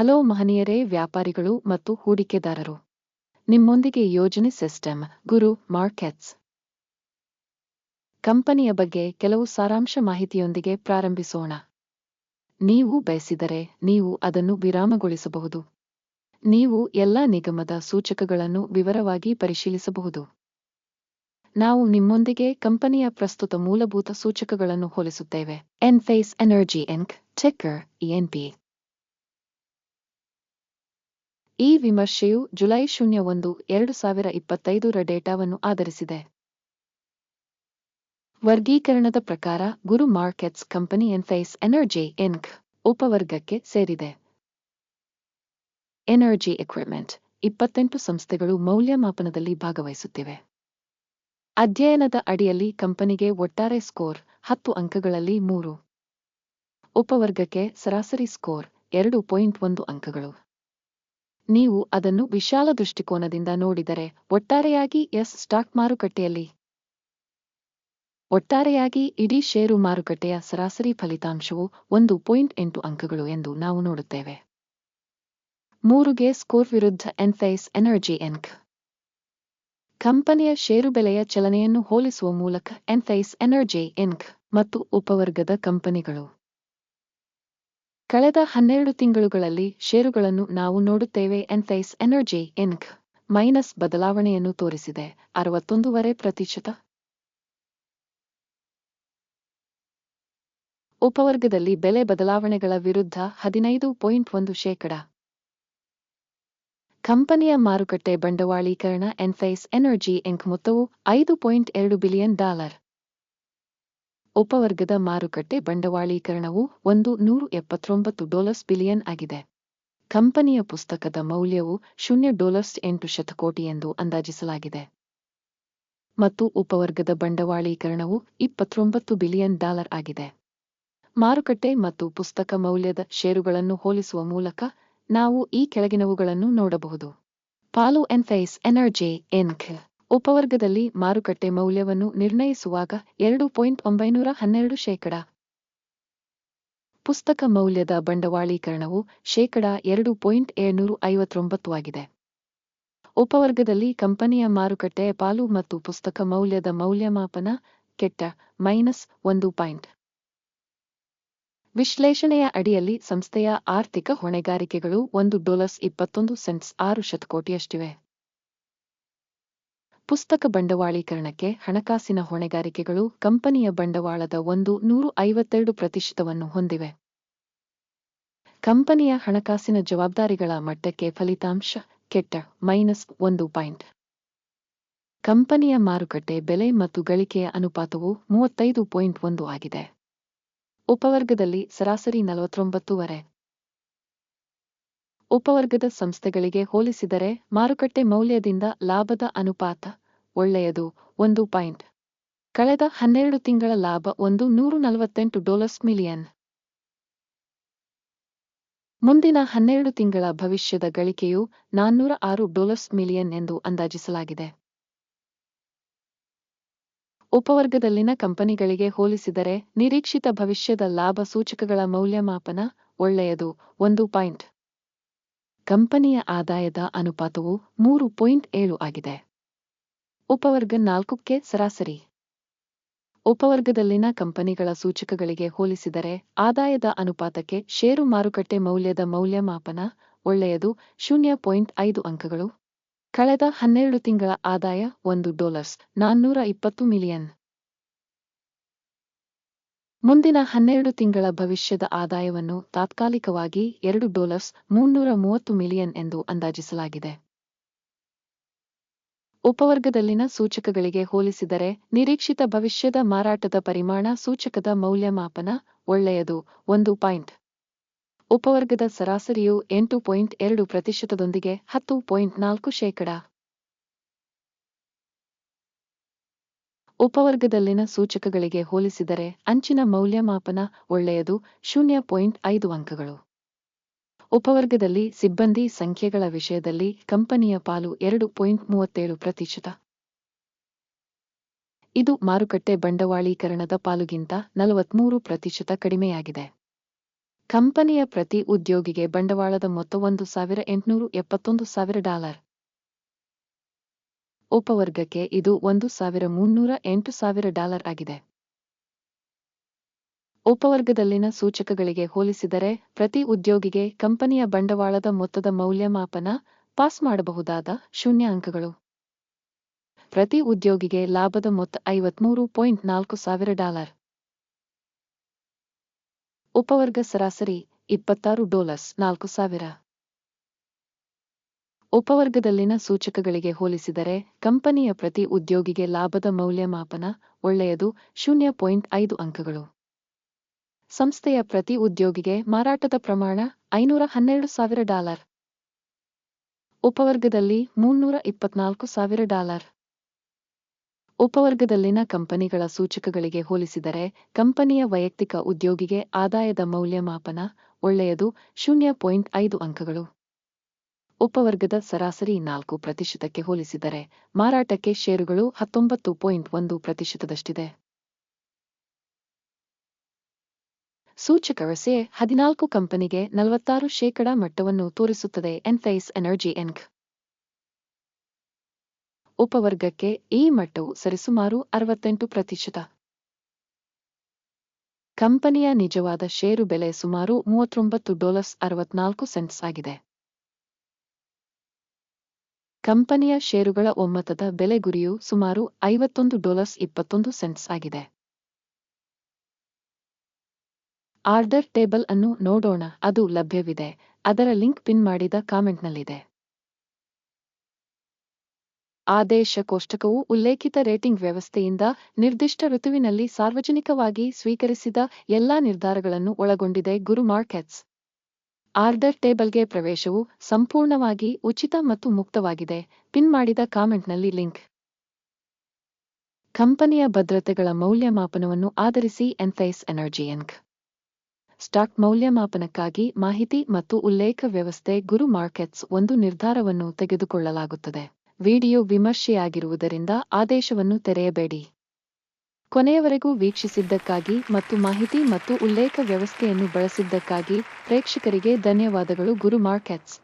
Hello ಮಹನೀಯರೇ, ವ್ಯಾಪಾರಿಗಳು ಮತ್ತು ಹೂಡಿಕೆದಾರರು. ನಿಮ್ಮೊಂದಿಗೆ ಯೋಜನೆ ಸಿಸ್ಟಮ್, ಗುರು ಮಾರ್ಕೆಟ್ಸ್. ಕಂಪನಿಯ ಬಗ್ಗೆ ಕೆಲವು ಸಾರಾಂಶ ಮಾಹಿತಿಯೊಂದಿಗೆ ಪ್ರಾರಂಭಿಸೋಣ. ನೀವು ಬಯಸಿದರೆ ನೀವು ಅದನ್ನು ವಿರಾಮಗೊಳಿಸಬಹುದು. ನೀವು ಎಲ್ಲಾ ನಿಗಮದ ಸೂಚಕಗಳನ್ನು ವಿವರವಾಗಿ ಪರಿಶೀಲಿಸಬಹುದು. ನಾವು ನಿಮ್ಮೊಂದಿಗೆ ಕಂಪನಿಯ ಪ್ರಸ್ತುತ ಮೂಲಭೂತ ಸೂಚಕಗಳನ್ನು ಹೋಲಿಸುತ್ತೇವೆ. ಎನ್ಫೇಸ್ ಎನರ್ಜಿ ಎನ್ಕ್ ಚೆಕ್ಕರ್ ಇಎನ್ಪಿ ಈ ವಿಮರ್ಶೆಯು ಜುಲೈ ಶೂನ್ಯ ಒಂದು ಎರಡು ಸಾವಿರ ಇಪ್ಪತ್ತೈದರ ಡೇಟಾವನ್ನು ಆಧರಿಸಿದೆ. ವರ್ಗೀಕರಣದ ಪ್ರಕಾರ ಗುರು markets company Enphase energy Inc ಉಪವರ್ಗಕ್ಕೆ ಸೇರಿದೆ. ಎನರ್ಜಿ ಎಕ್ವಿಪ್ಮೆಂಟ್ ಇಪ್ಪತ್ತೆಂಟು ಸಂಸ್ಥೆಗಳು ಮೌಲ್ಯಮಾಪನದಲ್ಲಿ ಭಾಗವಹಿಸುತ್ತಿವೆ. ಅಧ್ಯಯನದ ಅಡಿಯಲ್ಲಿ ಕಂಪನಿಗೆ ಒಟ್ಟಾರೆ ಸ್ಕೋರ್ ಹತ್ತು ಅಂಕಗಳಲ್ಲಿ ಮೂರು. ಉಪವರ್ಗಕ್ಕೆ ಸರಾಸರಿ ಸ್ಕೋರ್ ಎರಡು ಪಾಯಿಂಟ್ ಒಂದು ಅಂಕಗಳು. ನೀವು ಅದನ್ನು ವಿಶಾಲ ದೃಷ್ಟಿಕೋನದಿಂದ ನೋಡಿದರೆ ಒಟ್ಟಾರೆಯಾಗಿ ಎಸ್ ಸ್ಟಾಕ್ ಮಾರುಕಟ್ಟೆಯಲ್ಲಿ. ಒಟ್ಟಾರೆಯಾಗಿ ಇಡೀ ಷೇರು ಮಾರುಕಟ್ಟೆಯ ಸರಾಸರಿ ಫಲಿತಾಂಶವು ಒಂದು ಪಾಯಿಂಟ್ ಎಂಟು ಅಂಕಗಳು ಎಂದು ನಾವು ನೋಡುತ್ತೇವೆ. ಮೂರುಗೆ ಸ್ಕೋರ್ ವಿರುದ್ಧ ಎನ್ಫೈಸ್ ಎನರ್ಜಿ ಎನ್ಕ್. ಕಂಪನಿಯ ಷೇರು ಬೆಲೆಯ ಚಲನೆಯನ್ನು ಹೋಲಿಸುವ ಮೂಲಕ ಎನ್ಫೈಸ್ ಎನರ್ಜಿ ಎನ್ಕ್ ಮತ್ತು ಉಪವರ್ಗದ ಕಂಪನಿಗಳು. ಕಳೆದ ಹನ್ನೆರಡು ತಿಂಗಳುಗಳಲ್ಲಿ ಷೇರುಗಳನ್ನು ನಾವು ನೋಡುತ್ತೇವೆ ಎನ್ಫೈಸ್ ಎನರ್ಜಿ ಇನ್ಕ್ ಮೈನಸ್ ಬದಲಾವಣೆಯನ್ನು ತೋರಿಸಿದೆ. ಅರವತ್ತೊಂದೂವರೆ ಪ್ರತಿಶತ. ಉಪವರ್ಗದಲ್ಲಿ ಬೆಲೆ ಬದಲಾವಣೆಗಳ ವಿರುದ್ಧ ಹದಿನೈದು ಪಾಯಿಂಟ್ ಒಂದು ಶೇಕಡ. ಕಂಪನಿಯ ಮಾರುಕಟ್ಟೆ ಬಂಡವಾಳೀಕರಣ ಎನ್ಫೈಸ್ ಎನರ್ಜಿ ಇಂಕ್ ಮೊತ್ತವು ಐದು ಪಾಯಿಂಟ್ ಎರಡು ಬಿಲಿಯನ್ ಡಾಲರ್. ಉಪವರ್ಗದ ಮಾರುಕಟ್ಟೆ ಬಂಡವಾಳೀಕರಣವು ಒಂದು ನೂರು ಎಪ್ಪತ್ತೊಂಬತ್ತು ಡಾಲರ್ಸ್ ಬಿಲಿಯನ್ ಆಗಿದೆ. ಕಂಪನಿಯ ಪುಸ್ತಕದ ಮೌಲ್ಯವು ಶೂನ್ಯ ಡಾಲರ್ಸ್ ಎಂಟು ಶತಕೋಟಿ ಎಂದು ಅಂದಾಜಿಸಲಾಗಿದೆ. ಮತ್ತು ಉಪವರ್ಗದ ಬಂಡವಾಳೀಕರಣವು ಇಪ್ಪತ್ತೊಂಬತ್ತು ಬಿಲಿಯನ್ ಡಾಲರ್ ಆಗಿದೆ. ಮಾರುಕಟ್ಟೆ ಮತ್ತು ಪುಸ್ತಕ ಮೌಲ್ಯದ ಷೇರುಗಳನ್ನು ಹೋಲಿಸುವ ಮೂಲಕ ನಾವು ಈ ಕೆಳಗಿನವುಗಳನ್ನು ನೋಡಬಹುದು. ಪಾಲು ಎನ್ಫೈಸ್ ಎನರ್ಜಿ, ಎನ್ಕ್. ಉಪವರ್ಗದಲ್ಲಿ ಮಾರುಕಟ್ಟೆ ಮೌಲ್ಯವನ್ನು ನಿರ್ಣಯಿಸುವಾಗ ಎರಡು ಪಾಯಿಂಟ್ ಒಂಬೈನೂರ ಹನ್ನೆರಡು ಶೇಕಡ. ಪುಸ್ತಕ ಮೌಲ್ಯದ ಬಂಡವಾಳೀಕರಣವು ಶೇಕಡ ಎರಡು ಪಾಯಿಂಟ್ ಏಳ್ನೂರು ಐವತ್ತೊಂಬತ್ತು ಆಗಿದೆ. ಉಪವರ್ಗದಲ್ಲಿ ಕಂಪನಿಯ ಮಾರುಕಟ್ಟೆ ಪಾಲು ಮತ್ತು ಪುಸ್ತಕ ಮೌಲ್ಯದ ಮೌಲ್ಯಮಾಪನ ಕೆಟ್ಟ, ಮೈನಸ್ ಒಂದು ಪಾಯಿಂಟ್. ವಿಶ್ಲೇಷಣೆಯ ಅಡಿಯಲ್ಲಿ ಸಂಸ್ಥೆಯ ಆರ್ಥಿಕ ಹೊಣೆಗಾರಿಕೆಗಳು ಒಂದು ಡಾಲರ್ಸ್ ಇಪ್ಪತ್ತೊಂದು ಸೆಂಟ್ಸ್ ಆರು ಶತಕೋಟಿಯಷ್ಟಿವೆ. ಪುಸ್ತಕ ಬಂಡವಾಳೀಕರಣಕ್ಕೆ ಹಣಕಾಸಿನ ಹೊಣೆಗಾರಿಕೆಗಳು ಕಂಪನಿಯ ಬಂಡವಾಳದ ಒಂದು ನೂರು ಐವತ್ತೆರಡು ಪ್ರತಿಶತವನ್ನು ಹೊಂದಿವೆ. ಕಂಪನಿಯ ಹಣಕಾಸಿನ ಜವಾಬ್ದಾರಿಗಳ ಮಟ್ಟಕ್ಕೆ ಫಲಿತಾಂಶ ಕೆಟ್ಟ ಮೈನಸ್ ಒಂದು ಪಾಯಿಂಟ್. ಕಂಪನಿಯ ಮಾರುಕಟ್ಟೆ ಬೆಲೆ ಮತ್ತು ಗಳಿಕೆಯ ಅನುಪಾತವು ಮೂವತ್ತೈದು ಪಾಯಿಂಟ್ ಒಂದು ಆಗಿದೆ. ಉಪವರ್ಗದಲ್ಲಿ ಸರಾಸರಿ ನಲವತ್ತೊಂಬತ್ತೂವರೆ ಉಪವರ್ಗದ ಸಂಸ್ಥೆಗಳಿಗೆ ಹೋಲಿಸಿದರೆ ಮಾರುಕಟ್ಟೆ ಮೌಲ್ಯದಿಂದ ಲಾಭದ ಅನುಪಾತ ಒಳ್ಳೆಯದು. ಒಂದು ಪಾಯಿಂಟ್. ಕಳೆದ ಹನ್ನೆರಡು ತಿಂಗಳ ಲಾಭ ಒಂದು ನೂರು ನಲವತ್ತೆಂಟು ಡಾಲರ್ಸ್ ಮಿಲಿಯನ್. ಮುಂದಿನ ಹನ್ನೆರಡು ತಿಂಗಳ ಭವಿಷ್ಯದ ಗಳಿಕೆಯು ನಾನ್ನೂರ ಆರು ಡಾಲರ್ಸ್ ಮಿಲಿಯನ್ ಎಂದು ಅಂದಾಜಿಸಲಾಗಿದೆ. ಉಪವರ್ಗದಲ್ಲಿನ ಕಂಪನಿಗಳಿಗೆ ಹೋಲಿಸಿದರೆ ನಿರೀಕ್ಷಿತ ಭವಿಷ್ಯದ ಲಾಭ ಸೂಚಕಗಳ ಮೌಲ್ಯಮಾಪನ ಒಳ್ಳೆಯದು. ಒಂದು ಪಾಯಿಂಟ್. ಕಂಪನಿಯ ಆದಾಯದ ಅನುಪಾತವು ಮೂರು ಪಾಯಿಂಟ್ ಏಳು ಆಗಿದೆ. ಉಪವರ್ಗ ನಾಲ್ಕಕ್ಕೆ ಸರಾಸರಿ. ಉಪವರ್ಗದಲ್ಲಿನ ಕಂಪನಿಗಳ ಸೂಚಕಗಳಿಗೆ ಹೋಲಿಸಿದರೆ ಆದಾಯದ ಅನುಪಾತಕ್ಕೆ ಷೇರು ಮಾರುಕಟ್ಟೆ ಮೌಲ್ಯದ ಮೌಲ್ಯಮಾಪನ ಒಳ್ಳೆಯದು ಶೂನ್ಯ ಪಾಯಿಂಟ್ ಐದು ಅಂಕಗಳು. ಕಳೆದ ಹನ್ನೆರಡು ತಿಂಗಳ ಆದಾಯ ಒಂದು ಡಾಲರ್ಸ್ ನಾನ್ನೂರ ಇಪ್ಪತ್ತು ಮಿಲಿಯನ್. ಮುಂದಿನ ಹನ್ನೆರಡು ತಿಂಗಳ ಭವಿಷ್ಯದ ಆದಾಯವನ್ನು ತಾತ್ಕಾಲಿಕವಾಗಿ ಎರಡು ಡಾಲರ್ಸ್ ಮುನ್ನೂರ ಮೂವತ್ತು ಮಿಲಿಯನ್ ಎಂದು ಅಂದಾಜಿಸಲಾಗಿದೆ. ಉಪವರ್ಗದಲ್ಲಿನ ಸೂಚಕಗಳಿಗೆ ಹೋಲಿಸಿದರೆ ನಿರೀಕ್ಷಿತ ಭವಿಷ್ಯದ ಮಾರಾಟದ ಪರಿಮಾಣ ಸೂಚಕದ ಮೌಲ್ಯಮಾಪನ ಒಳ್ಳೆಯದು. ಒಂದು ಪಾಯಿಂಟ್. ಉಪವರ್ಗದ ಸರಾಸರಿಯು ಎಂಟು ಪಾಯಿಂಟ್ ಎರಡು ಪ್ರತಿಶತದೊಂದಿಗೆ ಹತ್ತು ಪಾಯಿಂಟ್ ನಾಲ್ಕು ಶೇಕಡ. ಉಪವರ್ಗದಲ್ಲಿನ ಸೂಚಕಗಳಿಗೆ ಹೋಲಿಸಿದರೆ ಅಂಚಿನ ಮೌಲ್ಯಮಾಪನ ಒಳ್ಳೆಯದು. ಶೂನ್ಯ ಪಾಯಿಂಟ್ ಐದು ಅಂಕಗಳು. ಉಪವರ್ಗದಲ್ಲಿ ಸಿಬ್ಬಂದಿ ಸಂಖ್ಯೆಗಳ ವಿಷಯದಲ್ಲಿ ಕಂಪನಿಯ ಪಾಲು ಎರಡು ಪಾಯಿಂಟ್ ಮೂವತ್ತೇಳು ಪ್ರತಿಶತ. ಇದು ಮಾರುಕಟ್ಟೆ ಬಂಡವಾಳೀಕರಣದ ಪಾಲುಗಿಂತ ನಲವತ್ಮೂರು ಪ್ರತಿಶತ ಕಡಿಮೆಯಾಗಿದೆ. ಕಂಪನಿಯ ಪ್ರತಿ ಉದ್ಯೋಗಿಗೆ ಬಂಡವಾಳದ ಮೊತ್ತ ಒಂದು ಸಾವಿರ ಎಂಟುನೂರು ಎಪ್ಪತ್ತೊಂದು ಸಾವಿರ ಡಾಲರ್. ಉಪವರ್ಗಕ್ಕೆ ಇದು ಒಂದು ಸಾವಿರ ಮುನ್ನೂರ ಎಂಟು ಸಾವಿರ ಡಾಲರ್ ಆಗಿದೆ. ಉಪವರ್ಗದಲ್ಲಿನ ಸೂಚಕಗಳಿಗೆ ಹೋಲಿಸಿದರೆ ಪ್ರತಿ ಉದ್ಯೋಗಿಗೆ ಕಂಪನಿಯ ಬಂಡವಾಳದ ಮೊತ್ತದ ಮೌಲ್ಯಮಾಪನ ಪಾಸ್ ಮಾಡಬಹುದಾದ ಶೂನ್ಯ ಅಂಕಗಳು ಪ್ರತಿ ಉದ್ಯೋಗಿಗೆ ಲಾಭದ ಮೊತ್ತ ಐವತ್ಮೂರು ಪಾಯಿಂಟ್ ನಾಲ್ಕು ಸಾವಿರ ಡಾಲರ್. ಉಪವರ್ಗ ಸರಾಸರಿ ಇಪ್ಪತ್ತಾರು ಡೋಲರ್ಸ್ ನಾಲ್ಕು ಸಾವಿರ. ಉಪವರ್ಗದಲ್ಲಿನ ಸೂಚಕಗಳಿಗೆ ಹೋಲಿಸಿದರೆ ಕಂಪನಿಯ ಪ್ರತಿ ಉದ್ಯೋಗಿಗೆ ಲಾಭದ ಮೌಲ್ಯಮಾಪನ ಒಳ್ಳೆಯದು ಶೂನ್ಯ ಪಾಯಿಂಟ್ ಐದು ಅಂಕಗಳು. ಸಂಸ್ಥೆಯ ಪ್ರತಿ ಉದ್ಯೋಗಿಗೆ ಮಾರಾಟದ ಪ್ರಮಾಣ ಐನೂರ ಹನ್ನೆರಡು ಸಾವಿರ ಡಾಲರ್. ಉಪವರ್ಗದಲ್ಲಿ ಮುನ್ನೂರ ಇಪ್ಪತ್ನಾಲ್ಕು ಸಾವಿರ ಡಾಲರ್. ಉಪವರ್ಗದಲ್ಲಿನ ಕಂಪನಿಗಳ ಸೂಚಕಗಳಿಗೆ ಹೋಲಿಸಿದರೆ ಕಂಪನಿಯ ವೈಯಕ್ತಿಕ ಉದ್ಯೋಗಿಗೆ ಆದಾಯದ ಮೌಲ್ಯಮಾಪನ ಒಳ್ಳೆಯದು ಶೂನ್ಯ ಪಾಯಿಂಟ್ ಐದು ಅಂಕಗಳು. ಉಪವರ್ಗದ ಸರಾಸರಿ ನಾಲ್ಕು ಪ್ರತಿಶತಕ್ಕೆ ಹೋಲಿಸಿದರೆ ಮಾರಾಟಕ್ಕೆ ಷೇರುಗಳು ಹತ್ತೊಂಬತ್ತು ಪಾಯಿಂಟ್ ಒಂದು ಪ್ರತಿಶತದಷ್ಟಿದೆ. ಸೂಚಕ ರಸೆ ಹದಿನಾಲ್ಕು ಕಂಪನಿಗೆ ನಲವತ್ತಾರು ಶೇಕಡ ಮಟ್ಟವನ್ನು ತೋರಿಸುತ್ತದೆ ಎನ್ಫೈಸ್ ಎನರ್ಜಿ ಎನ್ಕ್ ಉಪವರ್ಗಕ್ಕೆ ಈ ಮಟ್ಟವು ಸರಿಸುಮಾರು ಅರವತ್ತೆಂಟು ಪ್ರತಿಶತ. ಕಂಪನಿಯ ನಿಜವಾದ ಷೇರು ಬೆಲೆ ಸುಮಾರು ಮೂವತ್ತೊಂಬತ್ತು ಡಾಲರ್ಸ್ ಅರವತ್ನಾಲ್ಕು ಸೆಂಟ್ಸ್ ಆಗಿದೆ. ಕಂಪನಿಯ ಷೇರುಗಳ ಒಮ್ಮತದ ಬೆಲೆ ಗುರಿಯು ಸುಮಾರು ಐವತ್ತೊಂದು ಡಾಲರ್ಸ್ ಇಪ್ಪತ್ತೊಂದು ಸೆಂಟ್ಸ್ ಆಗಿದೆ. ಆರ್ಡರ್ ಟೇಬಲ್ ಅನ್ನು ನೋಡೋಣ, ಅದು ಲಭ್ಯವಿದೆ. ಅದರ ಲಿಂಕ್ ಪಿನ್ ಮಾಡಿದ ಕಾಮೆಂಟ್ನಲ್ಲಿದೆ. ಆದೇಶ ಕೋಷ್ಟಕವು ಉಲ್ಲೇಖಿತ ರೇಟಿಂಗ್ ವ್ಯವಸ್ಥೆಯಿಂದ ನಿರ್ದಿಷ್ಟ ಋತುವಿನಲ್ಲಿ ಸಾರ್ವಜನಿಕವಾಗಿ ಸ್ವೀಕರಿಸಿದ ಎಲ್ಲಾ ನಿರ್ಧಾರಗಳನ್ನು ಒಳಗೊಂಡಿದೆ, ಗುರು ಮಾರ್ಕೆಟ್ಸ್ ಆರ್ಡರ್ ಟೇಬಲ್ಗೆ ಪ್ರವೇಶವು ಸಂಪೂರ್ಣವಾಗಿ ಉಚಿತ ಮತ್ತು ಮುಕ್ತವಾಗಿದೆ. ಪಿನ್ ಮಾಡಿದ ಕಾಮೆಂಟ್ನಲ್ಲಿ ಲಿಂಕ್. ಕಂಪನಿಯ ಭದ್ರತೆಗಳ ಮೌಲ್ಯಮಾಪನವನ್ನು ಆಧರಿಸಿ ಎನ್ಫೈಸ್ ಎನರ್ಜಿ ಎನ್ಕ್ ಸ್ಟಾಕ್ ಮೌಲ್ಯಮಾಪನಕ್ಕಾಗಿ ಮಾಹಿತಿ ಮತ್ತು ಉಲ್ಲೇಖ ವ್ಯವಸ್ಥೆ ಗುರು ಮಾರ್ಕೆಟ್ಸ್ ಒಂದು ನಿರ್ಧಾರವನ್ನು ತೆಗೆದುಕೊಳ್ಳಲಾಗುತ್ತದೆ. ವಿಡಿಯೋ ವಿಮರ್ಶೆಯಾಗಿರುವುದರಿಂದ ಆದೇಶವನ್ನು ತೆರೆಯಬೇಡಿ. ಕೊನೆಯವರೆಗೂ ವೀಕ್ಷಿಸಿದ್ದಕ್ಕಾಗಿ ಮತ್ತು ಮಾಹಿತಿ ಮತ್ತು ಉಲ್ಲೇಖ ವ್ಯವಸ್ಥೆಯನ್ನು ಬಳಸಿದ್ದಕ್ಕಾಗಿ ಪ್ರೇಕ್ಷಕರಿಗೆ ಧನ್ಯವಾದಗಳು ಗುರು ಮಾರ್ಕೆಟ್ಸ್.